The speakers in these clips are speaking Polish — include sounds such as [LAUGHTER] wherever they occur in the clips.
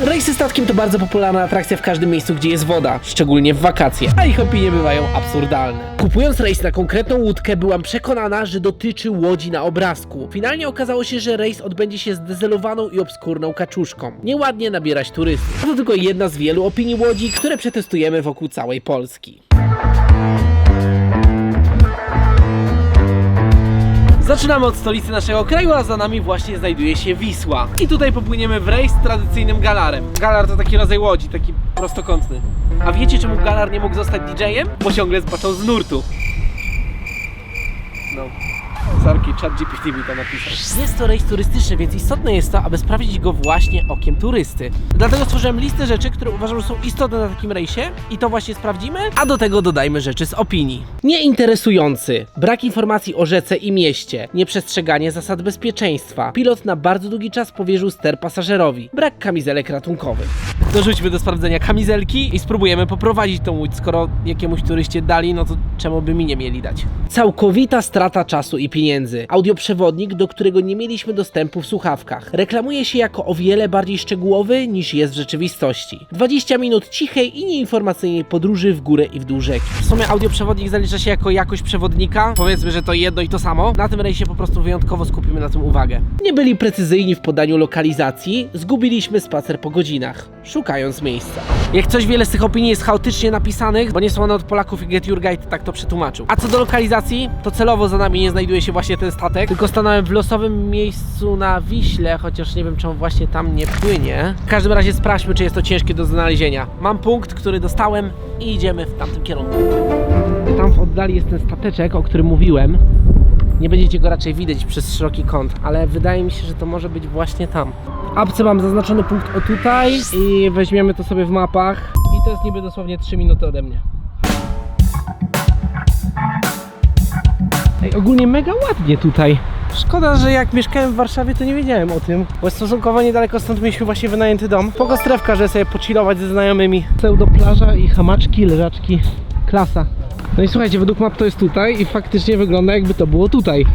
Rejsy statkiem to bardzo popularna atrakcja w każdym miejscu, gdzie jest woda, szczególnie w wakacje, a ich opinie bywają absurdalne. Kupując rejs na konkretną łódkę, byłam przekonana, że dotyczy łodzi na obrazku. Finalnie okazało się, że rejs odbędzie się z dezelowaną i obskurną kaczuszką. Nieładnie nabierać turystów. To tylko jedna z wielu opinii łodzi, które przetestujemy wokół całej Polski. Zaczynamy od stolicy naszego kraju, a za nami właśnie znajduje się Wisła. I tutaj popłyniemy w rejs tradycyjnym galarem. Galar to taki rodzaj łodzi, taki prostokątny. A wiecie czemu galar nie mógł zostać DJ-em? Bo ciągle zbaczał z nurtu. No. Sorki, chat mi to napisał. Jest to rejs turystyczny, więc istotne jest to, aby sprawdzić go właśnie okiem turysty. Dlatego stworzyłem listę rzeczy, które uważam, że są istotne na takim rejsie i to właśnie sprawdzimy, a do tego dodajmy rzeczy z opinii. Nieinteresujący, brak informacji o rzece i mieście, nieprzestrzeganie zasad bezpieczeństwa, pilot na bardzo długi czas powierzył ster pasażerowi, brak kamizelek ratunkowych. Dorzućmy do sprawdzenia kamizelki i spróbujemy poprowadzić tą łódź, skoro jakiemuś turyście dali, no to czemu by mi nie mieli dać? Całkowita strata czasu i pieniędzy. Audioprzewodnik, do którego nie mieliśmy dostępu w słuchawkach. Reklamuje się jako o wiele bardziej szczegółowy niż jest w rzeczywistości. 20 minut cichej i nieinformacyjnej podróży w górę i w dół rzeki. W sumie audioprzewodnik zalicza się jako jakość przewodnika. Powiedzmy, że to jedno i to samo. Na tym rejsie po prostu wyjątkowo skupimy na tym uwagę. Nie byli precyzyjni w podaniu lokalizacji, zgubiliśmy spacer po godzinach, szukając miejsca. Jak coś wiele z tych opinii jest chaotycznie napisanych, bo nie są one od Polaków i Get Your Guide tak to przetłumaczył. A co do lokalizacji, to celowo za nami nie znajduje się właśnie ten statek, tylko stanąłem w losowym miejscu na Wiśle, chociaż nie wiem czemu właśnie tam nie płynie. W każdym razie sprawdźmy, czy jest to ciężkie do znalezienia. Mam punkt, który dostałem i idziemy w tamtym kierunku. Tam w oddali jest ten stateczek, o którym mówiłem. Nie będziecie go raczej widać przez szeroki kąt, ale wydaje mi się, że to może być właśnie tam. W apce mam zaznaczony punkt o tutaj i weźmiemy to sobie w mapach. I to jest niby dosłownie 3 minuty ode mnie. Ej, ogólnie mega ładnie tutaj. Szkoda, że jak mieszkałem w Warszawie, to nie wiedziałem o tym, bo stosunkowo niedaleko stąd mieliśmy właśnie wynajęty dom. Spoko strefka, że sobie pochillować ze znajomymi. Pseudo plaża i hamaczki, leżaczki. Klasa. No i słuchajcie, według map to jest tutaj i faktycznie wygląda jakby to było tutaj.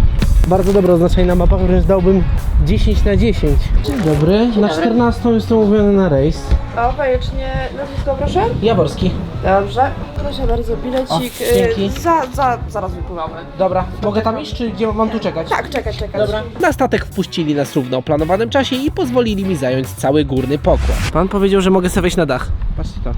Bardzo dobre oznaczenie na mapach, wręcz dałbym 10 na 10. Dzień dobry, na 14 jestem umówiony na rejs. O, bajecznie, nazwisko proszę? Jaworski. Dobrze. Proszę bardzo, bilecik. O, dzięki. y, Za, za, zaraz wypływamy. Dobra, mogę tam iść, czy gdzie mam tu czekać? Tak, czekaj, czekaj. Dobra. Na statek wpuścili nas równo o planowanym czasie i pozwolili mi zająć cały górny pokład. Pan powiedział, że mogę sobie wejść na dach. Patrzcie to.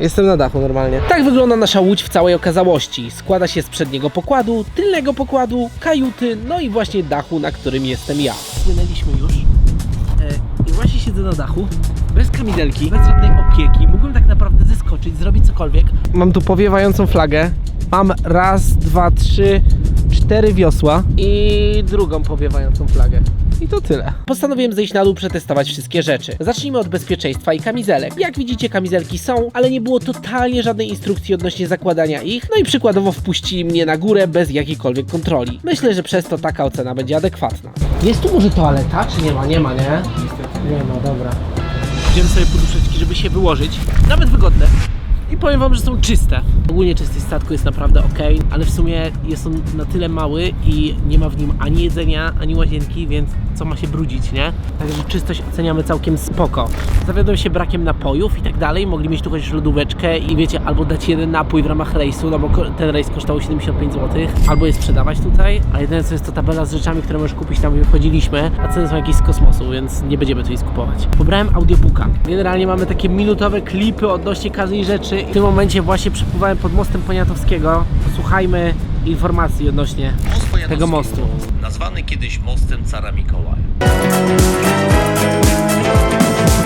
Jestem na dachu normalnie. Tak wygląda nasza łódź w całej okazałości. Składa się z przedniego pokładu, tylnego pokładu, kajuty, no i właśnie dachu, na którym jestem ja. Płynęliśmy już. E, I właśnie siedzę na dachu, bez kamizelki, bez żadnej opieki. Mógłbym tak naprawdę zeskoczyć, zrobić cokolwiek. Mam tu powiewającą flagę. Mam raz, dwa, trzy, cztery wiosła i drugą powiewającą flagę. I to tyle. Postanowiłem zejść na dół, przetestować wszystkie rzeczy. Zacznijmy od bezpieczeństwa i kamizelek. Jak widzicie, kamizelki są, ale nie było totalnie żadnej instrukcji odnośnie zakładania ich, no i przykładowo wpuścili mnie na górę bez jakiejkolwiek kontroli. Myślę, że przez to taka ocena będzie adekwatna. Jest tu może toaleta, czy nie ma? Nie ma, nie? Nie ma, dobra. Wziąłem sobie poduszeczki, żeby się wyłożyć. Nawet wygodne. I powiem wam, że są czyste. Ogólnie czystość statku jest naprawdę ok, ale w sumie jest on na tyle mały i nie ma w nim ani jedzenia, ani łazienki, więc co ma się brudzić, nie? Także czystość oceniamy całkiem spoko. Zawiodłem się brakiem napojów i tak dalej. Mogli mieć tu chociaż lodóweczkę i wiecie, albo dać jeden napój w ramach rejsu, no bo ten rejs kosztował 75 zł, albo je sprzedawać tutaj. A jedyne co jest to tabela z rzeczami, które możesz kupić tam, gdzie wchodziliśmy, a ceny są jakieś z kosmosu, więc nie będziemy tu nic kupować. Pobrałem audiobooka. Generalnie mamy takie minutowe klipy odnośnie każdej rzeczy. W tym momencie właśnie przepływałem pod mostem Poniatowskiego. Posłuchajmy informacji odnośnie Most tego mostu. Nazwany kiedyś mostem cara Mikołaja.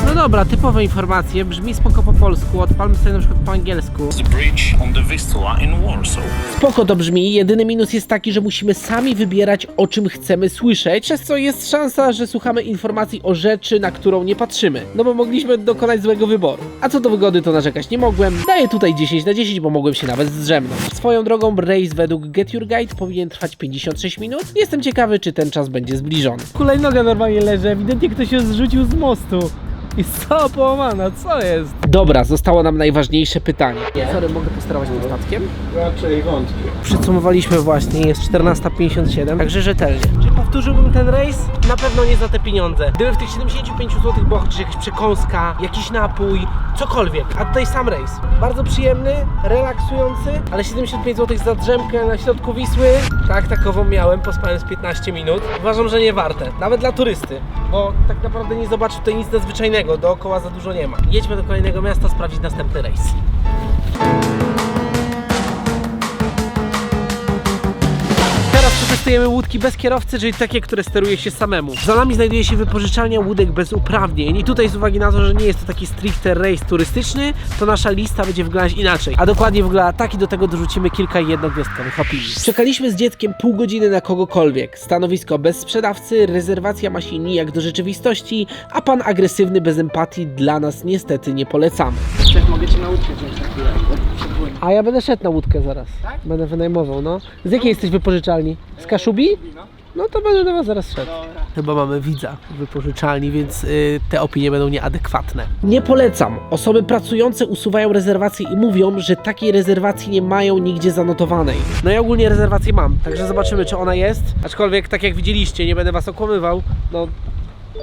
No dobra, typowe informacje, brzmi spoko po polsku, odpalmy sobie na przykład po angielsku. the bridge on the Vistula in Warsaw. Spoko to brzmi, jedyny minus jest taki, że musimy sami wybierać o czym chcemy słyszeć, przez co jest szansa, że słuchamy informacji o rzeczy, na którą nie patrzymy, no bo mogliśmy dokonać złego wyboru. A co do wygody to narzekać nie mogłem, daję tutaj 10 na 10, bo mogłem się nawet zdrzemnąć. Swoją drogą rejs według Get Your Guide powinien trwać 56 minut, jestem ciekawy czy ten czas będzie zbliżony. Kolejnoga normalnie leży, ewidentnie ktoś się zrzucił z mostu. Jest cała połamana, co jest? Dobra, zostało nam najważniejsze pytanie. Sorry, mogę posterować tym statkiem? Raczej wątpię. Przydsumowaliśmy właśnie, jest 14.57, także rzetelnie. Powtórzyłbym ten rejs? Na pewno nie za te pieniądze. Gdyby w tych 75 zł była chociaż jakaś przekąska, jakiś napój, cokolwiek. A tutaj sam rejs. Bardzo przyjemny, relaksujący, ale 75 zł za drzemkę na środku Wisły, tak, takową miałem, pospałem z 15 minut. Uważam, że nie warte. Nawet dla turysty, bo tak naprawdę nie zobaczy tutaj nic nadzwyczajnego, dookoła za dużo nie ma. Jedźmy do kolejnego miasta sprawdzić następny rejs. Teraz przetestujemy łódki bez kierowcy, czyli takie, które steruje się samemu. Za nami znajduje się wypożyczalnia łódek bez uprawnień i tutaj z uwagi na to, że nie jest to taki stricte rejs turystyczny, to nasza lista będzie wyglądać inaczej. A dokładnie wygląda tak i do tego dorzucimy kilka jednogwiazdkowych opinii. Czekaliśmy z dzieckiem pół godziny na kogokolwiek. Stanowisko bez sprzedawcy, rezerwacja ma się nijak do rzeczywistości, a pan agresywny bez empatii dla nas niestety nie polecamy. Mogę cię na łódkę. A ja będę szedł na łódkę zaraz. Będę wynajmował, no. Z jakiej jesteś wypożyczalni? Z Kaszubi? No to będę do was zaraz szedł. Chyba mamy widza w wypożyczalni, więc y, te opinie będą nieadekwatne. Nie polecam. Osoby pracujące usuwają rezerwacje i mówią, że takiej rezerwacji nie mają nigdzie zanotowanej. No ja ogólnie rezerwację mam, także zobaczymy czy ona jest. Aczkolwiek tak jak widzieliście, nie będę was okłamywał, no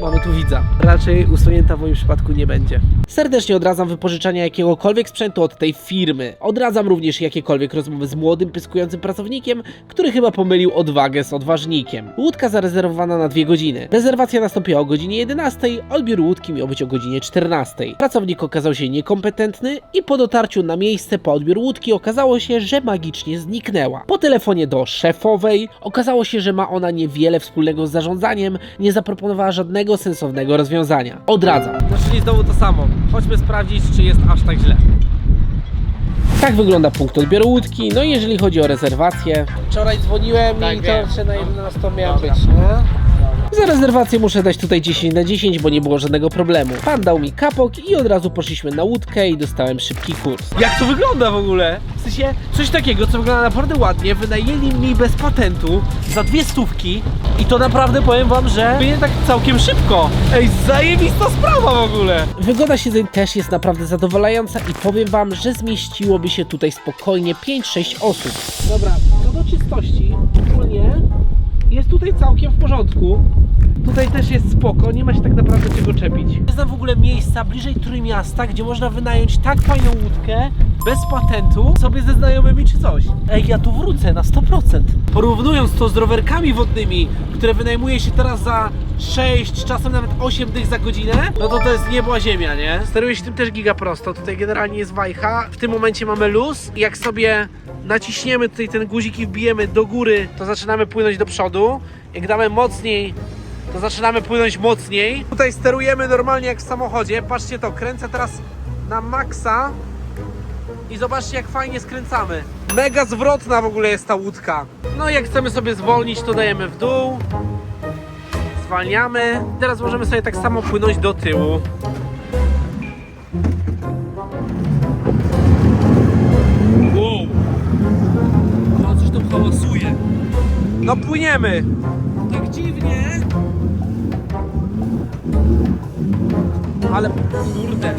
Mamy tu widza. Raczej usunięta w moim przypadku nie będzie. Serdecznie odradzam wypożyczania jakiegokolwiek sprzętu od tej firmy. Odradzam również jakiekolwiek rozmowy z młodym, pyskującym pracownikiem, który chyba pomylił odwagę z odważnikiem. Łódka zarezerwowana na dwie godziny. Rezerwacja nastąpiła o godzinie 11, odbiór łódki miał być o godzinie 14. Pracownik okazał się niekompetentny i po dotarciu na miejsce po odbiór łódki okazało się, że magicznie zniknęła. Po telefonie do szefowej okazało się, że ma ona niewiele wspólnego z zarządzaniem, nie zaproponowała żadnego sensownego rozwiązania. Odradzam. No czyli znowu to samo. Chodźmy sprawdzić, czy jest aż tak źle. Tak wygląda punkt odbioru łódki. No i jeżeli chodzi o rezerwację. Wczoraj dzwoniłem i to wiem. jeszcze na 11 miałem być, nie? Za rezerwację muszę dać tutaj 10 na 10, bo nie było żadnego problemu. Pan dał mi kapok i od razu poszliśmy na łódkę i dostałem szybki kurs. Jak to wygląda w ogóle? W sensie coś takiego, co wygląda naprawdę ładnie. Wynajęli mi bez patentu za dwie stówki i to naprawdę powiem wam, że nie tak całkiem szybko. Ej, zajebista sprawa w ogóle. Wygoda siedzeń też jest naprawdę zadowalająca i powiem wam, że zmieściłoby się tutaj spokojnie 5-6 osób. Dobra, co do czystości, jest tutaj całkiem w porządku. Tutaj też jest spoko, nie ma się tak naprawdę czego czepić. Jest tam w ogóle miejsca bliżej Trójmiasta, gdzie można wynająć tak fajną łódkę, bez patentu, sobie ze znajomymi czy coś. Ej, ja tu wrócę na 100%. Porównując to z rowerkami wodnymi, które wynajmuje się teraz za 6, czasem nawet 8 dych za godzinę, no to to jest niebo a ziemia, nie? Steruje się tym też giga prosto. Tutaj generalnie jest wajcha. W tym momencie mamy luz. Jak sobie naciśniemy tutaj ten guzik i wbijemy do góry, to zaczynamy płynąć do przodu. Jak damy mocniej, to zaczynamy płynąć mocniej. Tutaj sterujemy normalnie jak w samochodzie. Patrzcie to, kręcę teraz na maksa i zobaczcie jak fajnie skręcamy. Mega zwrotna w ogóle jest ta łódka. No i jak chcemy sobie zwolnić, to dajemy w dół. Zwalniamy. Teraz możemy sobie tak samo płynąć do tyłu. No płyniemy. Tak dziwnie. Ale kurde.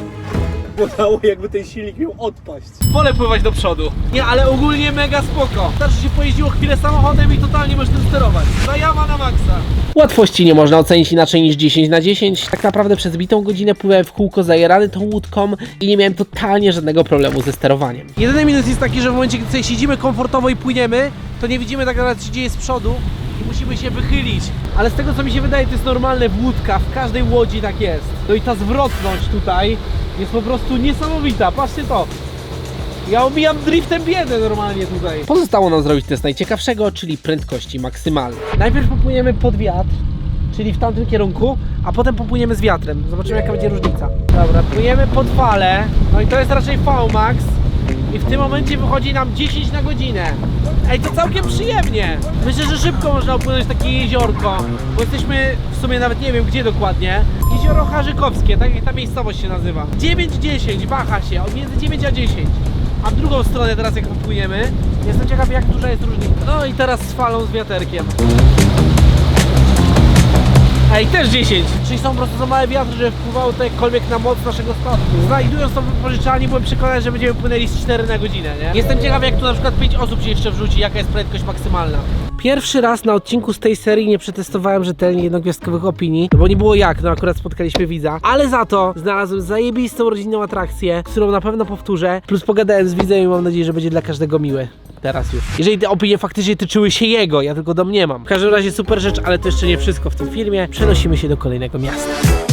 Bolało jakby ten silnik miał odpaść. Wolę pływać do przodu. Nie, ale ogólnie mega spoko. Starczy się pojeździło chwilę samochodem i totalnie możesz tym sterować. Zajawa na maksa. Łatwości nie można ocenić inaczej niż 10 na 10. Tak naprawdę przez bitą godzinę pływałem w kółko zajerany tą łódką i nie miałem totalnie żadnego problemu ze sterowaniem. Jedyny minus jest taki, że w momencie, gdy sobie siedzimy komfortowo i płyniemy, to nie widzimy tak naprawdę, co się dzieje z przodu i musimy się wychylić. Ale z tego, co mi się wydaje, to jest normalne w łódkach. W każdej łodzi tak jest. No i ta zwrotność tutaj jest po prostu niesamowita. Patrzcie to. Ja omijam driftem biedę normalnie tutaj. Pozostało nam zrobić test najciekawszego, czyli prędkości maksymalnej. Najpierw popłyniemy pod wiatr, czyli w tamtym kierunku, a potem popłyniemy z wiatrem. Zobaczymy jaka będzie różnica. Dobra, płyniemy pod falę. No i to jest raczej V-Max. I w tym momencie wychodzi nam 10 na godzinę. Ej, to całkiem przyjemnie. Myślę, że szybko można opłynąć takie jeziorko, bo jesteśmy w sumie nawet nie wiem gdzie dokładnie. Jezioro Harzykowskie, tak jak ta miejscowość się nazywa. 9-10, waha się, od między 9 a 10. A w drugą stronę teraz jak popłyniemy, jestem ciekaw jak duża jest różnica. No i teraz z falą z wiaterkiem. Ej, też 10. Czyli są po prostu za małe wiatry, że wpływało to jakkolwiek na moc naszego statku. Znajdując to w wypożyczalni, byłem przekonany, że będziemy płynęli z 4 na godzinę, nie? Jestem ciekaw, jak tu na przykład 5 osób się jeszcze wrzuci, jaka jest prędkość maksymalna. Pierwszy raz na odcinku z tej serii nie przetestowałem rzetelnie jednogwiazdkowych opinii, no bo nie było jak, no akurat spotkaliśmy widza, ale za to znalazłem zajebistą rodzinną atrakcję, którą na pewno powtórzę, plus pogadałem z widzem i mam nadzieję, że będzie dla każdego miły. Teraz już. Jeżeli te opinie faktycznie tyczyły się jego, ja tylko domniemam. W każdym razie super rzecz, ale to jeszcze nie wszystko w tym filmie. Przenosimy się do kolejnego miasta.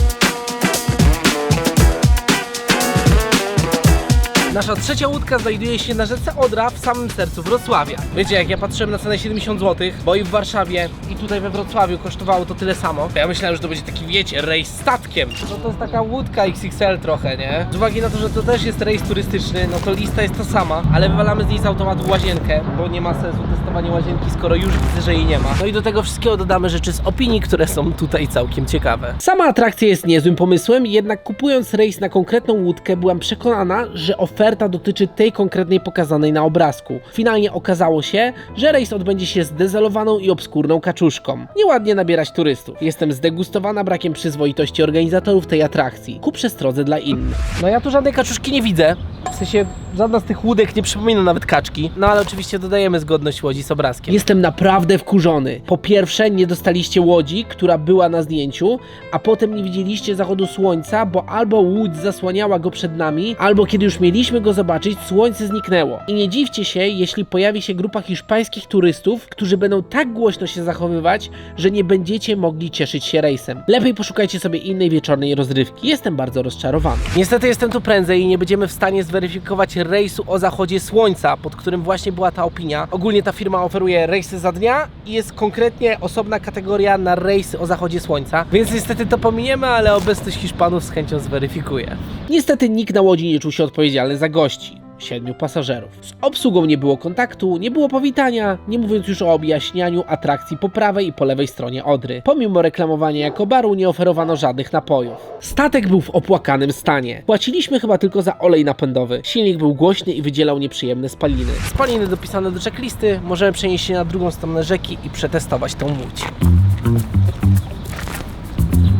Nasza trzecia łódka znajduje się na rzece Odra w samym sercu Wrocławia. Wiecie, jak ja patrzyłem na cenę 70 zł, bo i w Warszawie, i tutaj we Wrocławiu kosztowało to tyle samo, to ja myślałem, że to będzie taki, wiecie, rejs statkiem. No to jest taka łódka XXL trochę, nie? Z uwagi na to, że to też jest rejs turystyczny, no to lista jest ta sama, ale wywalamy z niej z automatu łazienkę, bo nie ma sensu testowanie łazienki, skoro już widzę, że jej nie ma. No i do tego wszystkiego dodamy rzeczy z opinii, które są tutaj całkiem ciekawe. Sama atrakcja jest niezłym pomysłem, jednak kupując rejs na konkretną łódkę, byłam przekonana, że oferta dotyczy tej konkretnej pokazanej na obrazku. Finalnie okazało się, że rejs odbędzie się zdezelowaną i obskurną kaczuszką. Nieładnie nabierać turystów. Jestem zdegustowana brakiem przyzwoitości organizatorów tej atrakcji, ku przestrodze dla innych. No ja tu żadnej kaczuszki nie widzę. W sensie żadna z tych łódek nie przypomina nawet kaczki. No ale oczywiście dodajemy zgodność łodzi z obrazkiem. Jestem naprawdę wkurzony. Po pierwsze, nie dostaliście łodzi, która była na zdjęciu, a potem nie widzieliście zachodu słońca, bo albo łódź zasłaniała go przed nami, albo kiedy już mieliśmy go zobaczyć, słońce zniknęło. I nie dziwcie się, jeśli pojawi się grupa hiszpańskich turystów, którzy będą tak głośno się zachowywać, że nie będziecie mogli cieszyć się rejsem. Lepiej poszukajcie sobie innej wieczornej rozrywki. Jestem bardzo rozczarowany. Niestety jestem tu prędzej i nie będziemy w stanie zweryfikować rejsu o zachodzie słońca, pod którym właśnie była ta opinia. Ogólnie ta firma oferuje rejsy za dnia i jest konkretnie osobna kategoria na rejsy o zachodzie słońca, więc niestety to pominiemy, ale obecność Hiszpanów z chęcią zweryfikuję. Niestety nikt na łodzi nie czuł się odpowiedzialny za gości siedmiu pasażerów. Z obsługą nie było kontaktu, nie było powitania, nie mówiąc już o objaśnianiu atrakcji po prawej i po lewej stronie Odry. Pomimo reklamowania jako baru nie oferowano żadnych napojów. Statek był w opłakanym stanie. Płaciliśmy chyba tylko za olej napędowy. Silnik był głośny i wydzielał nieprzyjemne spaliny. Spaliny dopisane do checklisty, możemy przenieść się na drugą stronę rzeki i przetestować tą łódź.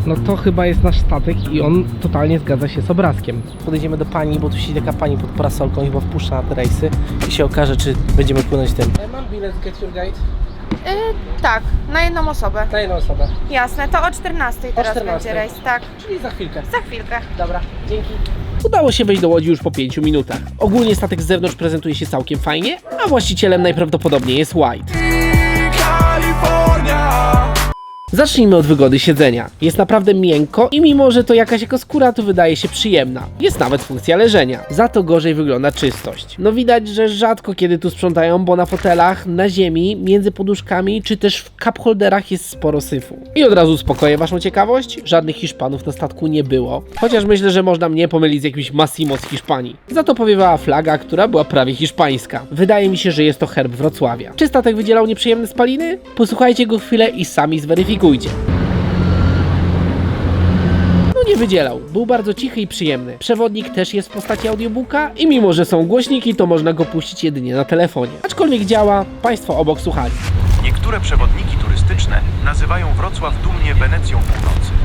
No to chyba jest nasz statek i on totalnie zgadza się z obrazkiem. Podejdziemy do pani, bo tu siedzi taka pani pod parasolką i chyba wpuszcza na te rejsy i się okaże, czy będziemy płynąć tym. Mam bilet Get Your Guide Y, tak, na jedną osobę. na jedną osobę, Jasne, to o 14 teraz 14. będzie rejs, tak. czyli za chwilkę. Za chwilkę. Dobra, dzięki. Udało się wejść do łodzi już po 5 minutach. Ogólnie statek z zewnątrz prezentuje się całkiem fajnie, a właścicielem najprawdopodobniej jest White. Zacznijmy od wygody siedzenia. Jest naprawdę miękko i mimo, że to jakaś jako skóra, to wydaje się przyjemna. Jest nawet funkcja leżenia. Za to gorzej wygląda czystość. No widać, że rzadko kiedy tu sprzątają, bo na fotelach, na ziemi, między poduszkami, czy też w cup holderach jest sporo syfu. I od razu uspokoję waszą ciekawość, żadnych Hiszpanów na statku nie było. Chociaż myślę, że można mnie pomylić z jakimś Massimo z Hiszpanii. Za to powiewała flaga, która była prawie hiszpańska. Wydaje mi się, że jest to herb Wrocławia. Czy statek wydzielał nieprzyjemne spaliny? Posłuchajcie go chwilę i sami zweryfikujcie. No nie wydzielał. Był bardzo cichy i przyjemny. Przewodnik też jest w postaci audiobooka i mimo, że są głośniki, to można go puścić jedynie na telefonie. Aczkolwiek działa, Państwo obok słuchali. Niektóre przewodniki turystyczne nazywają Wrocław dumnie Wenecją Północy.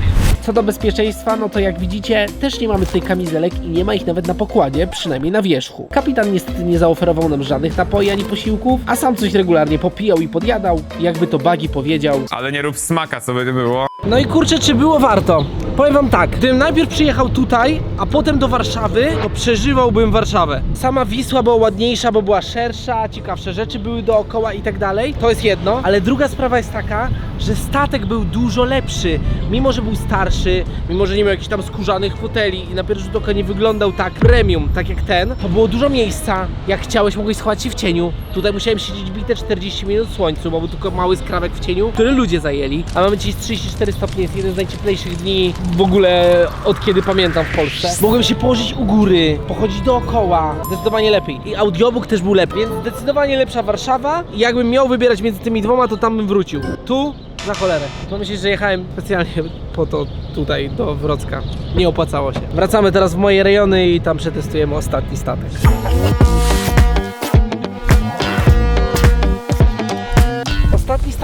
Co do bezpieczeństwa, no to jak widzicie, też nie mamy tutaj kamizelek i nie ma ich nawet na pokładzie, przynajmniej na wierzchu. Kapitan niestety nie zaoferował nam żadnych napoi ani posiłków, a sam coś regularnie popijał i podjadał, jakby to Bagi powiedział. Ale nie rób smaka, co by było. No i kurczę, czy było warto? Powiem wam tak, gdybym najpierw przyjechał tutaj, a potem do Warszawy, to przeżywałbym Warszawę. Sama Wisła była ładniejsza, bo była szersza, ciekawsze rzeczy były dookoła i tak dalej. To jest jedno, ale druga sprawa jest taka, że statek był dużo lepszy. Mimo, że był starszy, mimo, że nie miał jakichś tam skórzanych foteli i na pierwszy rzut oka nie wyglądał tak premium, tak jak ten, to było dużo miejsca. Jak chciałeś, mogłeś schować się w cieniu. Tutaj musiałem siedzieć bite 40 minut w słońcu, bo był tylko mały skrawek w cieniu, który ludzie zajęli. A mamy dziś 34 stopnie, jest jeden z najcieplejszych dni w ogóle od kiedy pamiętam w Polsce. Mogłem się położyć u góry, pochodzić dookoła, zdecydowanie lepiej. I audiobook też był lepiej, więc zdecydowanie lepsza Warszawa. I jakbym miał wybierać między tymi dwoma, to tam bym wrócił. Tu za cholerę. To myślisz, że jechałem specjalnie [LAUGHS] po to tutaj do Wrocka. Nie opłacało się. Wracamy teraz w moje rejony i tam przetestujemy ostatni statek.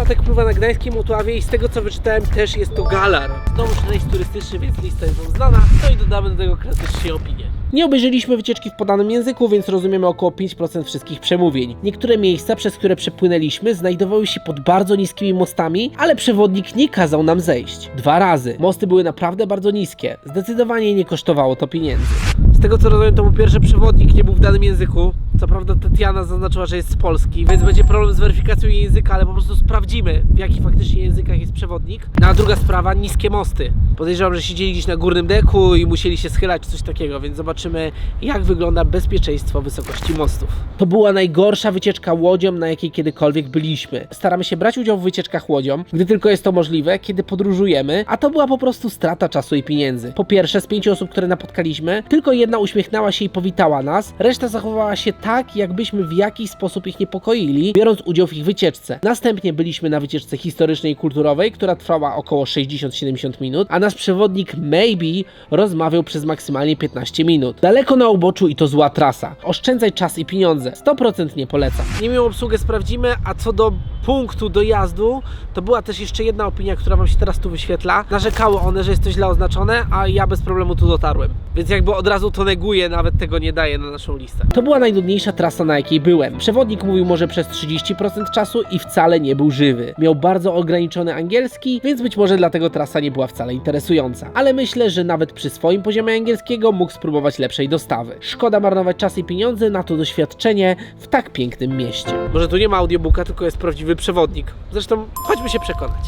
Statek pływa na gdańskim Motławie i z tego co wyczytałem też jest to Galar. Znowuż rejs turystyczny, więc lista jest wam znana. No i dodamy do tego klasycznie opinię. Nie obejrzeliśmy wycieczki w podanym języku, więc rozumiemy około 5% wszystkich przemówień. Niektóre miejsca, przez które przepłynęliśmy, znajdowały się pod bardzo niskimi mostami, ale przewodnik nie kazał nam zejść. Dwa razy. Mosty były naprawdę bardzo niskie. Zdecydowanie nie kosztowało to pieniędzy. Z tego co rozumiem, to był pierwszy przewodnik, nie był w danym języku. Co prawda Tatiana zaznaczyła, że jest z Polski, więc będzie problem z weryfikacją języka, ale po prostu sprawdzimy, w jakich faktycznie językach jest przewodnik. No a druga sprawa, niskie mosty. Podejrzewam, że siedzieli gdzieś na górnym deku i musieli się schylać, coś takiego, więc zobaczymy, jak wygląda bezpieczeństwo wysokości mostów. To była najgorsza wycieczka łodzią, na jakiej kiedykolwiek byliśmy. Staramy się brać udział w wycieczkach łodzią, gdy tylko jest to możliwe, kiedy podróżujemy, a to była po prostu strata czasu i pieniędzy. Po pierwsze, z pięciu osób, które napotkaliśmy, tylko jedna uśmiechnęła się i powitała nas, reszta zachowała się tak, jakbyśmy w jakiś sposób ich niepokoili, biorąc udział w ich wycieczce. Następnie byliśmy na wycieczce historycznej i kulturowej, która trwała około 60-70 minut, a nasz przewodnik Maybe rozmawiał przez maksymalnie 15 minut. Daleko na uboczu i to zła trasa. Oszczędzaj czas i pieniądze. 100% nie polecam. Niemiłą obsługę sprawdzimy, a co do punktu dojazdu, to była też jeszcze jedna opinia, która wam się teraz tu wyświetla. Narzekały one, że jest to źle oznaczone, a ja bez problemu tu dotarłem. Więc jakby od razu to neguję, nawet tego nie daję na naszą listę. To była najnudniejsza trasa, na jakiej byłem. Przewodnik mówił może przez 30% czasu i wcale nie był żywy. Miał bardzo ograniczony angielski, więc być może dlatego trasa nie była wcale interesująca. Ale myślę, że nawet przy swoim poziomie angielskiego mógł spróbować lepszej dostawy. Szkoda marnować czas i pieniądze na to doświadczenie w tak pięknym mieście. Może tu nie ma audiobooka, tylko jest prawdziwy przewodnik. Zresztą chodźmy się przekonać.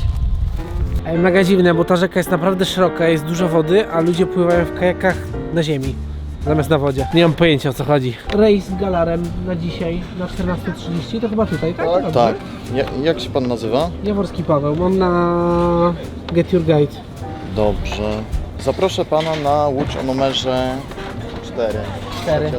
Ej, mega dziwne, bo ta rzeka jest naprawdę szeroka, jest dużo wody, a ludzie pływają w kajakach na ziemi. Zamiast na wodzie. Nie mam pojęcia o co chodzi. Rejs z galarem na dzisiaj, na 14.30, to chyba tutaj, tak? Tak, Dobrze. tak. Ja, jak się pan nazywa? Jaworski Paweł, mam na Get Your Guide. Dobrze. Zaproszę pana na łódź o numerze 4. Cztery.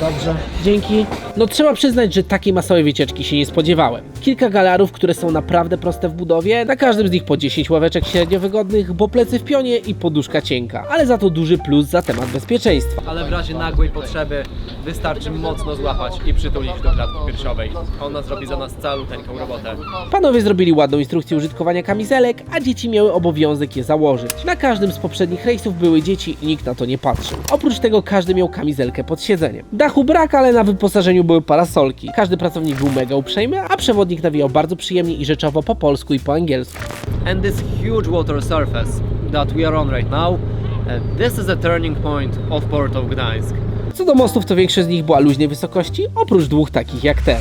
Dobrze, dzięki. No trzeba przyznać, że takiej masowej wycieczki się nie spodziewałem. Kilka galarów, które są naprawdę proste w budowie, na każdym z nich po 10 ławeczek średnio wygodnych, bo plecy w pionie i poduszka cienka. Ale za to duży plus za temat bezpieczeństwa. ale w razie nagłej potrzeby wystarczy mocno złapać i przytulić do klatki piersiowej. Ona zrobi za nas caluteńką robotę. Panowie zrobili ładną instrukcję użytkowania kamizelek, a dzieci miały obowiązek je założyć. Na każdym z poprzednich rejsów były dzieci i nikt na to nie patrzył. Oprócz tego każdy miał kamizelkę pod siedzeniem. Dachu brak, ale na wyposażeniu były parasolki. Każdy pracownik był mega uprzejmy, a przewodnik nawijał bardzo przyjemnie i rzeczowo po polsku i po angielsku. And this huge water surface that we are on right now, uh, this is a turning point of Port of Gdańsk. Co do mostów, to większość z nich była luźnej wysokości, oprócz dwóch takich jak ten.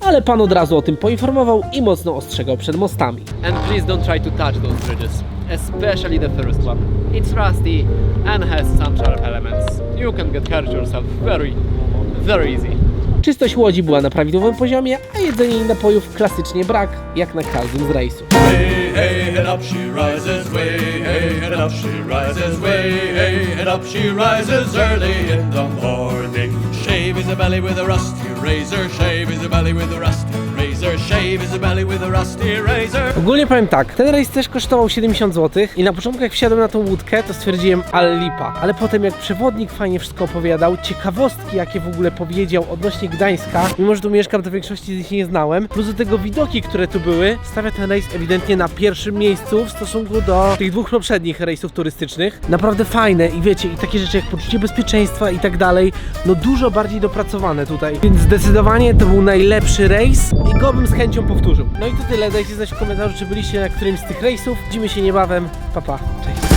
Ale pan od razu o tym poinformował i mocno ostrzegał przed mostami. And please don't try to touch those bridges, especially the first one. It's rusty and has some sharp elements. You can get hurt yourself very, very easy. Czystość łodzi była na prawidłowym poziomie, a jedzenie i napojów klasycznie brak, jak na każdym z rejsów. His belly with a rusty razor, shave his belly with a rusty Ogólnie powiem tak, ten rejs też kosztował 70 zł i na początku jak wsiadłem na tą łódkę, to stwierdziłem, ale lipa. Ale potem jak przewodnik fajnie wszystko opowiadał, ciekawostki jakie w ogóle powiedział odnośnie Gdańska, mimo że tu mieszkam, to w większości z nich nie znałem, plus do tego widoki, które tu były, stawia ten rejs ewidentnie na pierwszym miejscu w stosunku do tych dwóch poprzednich rejsów turystycznych. Naprawdę fajne i wiecie, i takie rzeczy jak poczucie bezpieczeństwa i tak dalej, no dużo bardziej dopracowane tutaj. Więc zdecydowanie to był najlepszy rejs i go bym z chęcią powtórzył. No i to tyle, dajcie znać w komentarzu, czy byliście na którymś z tych rejsów. Widzimy się niebawem. Pa, pa. Cześć.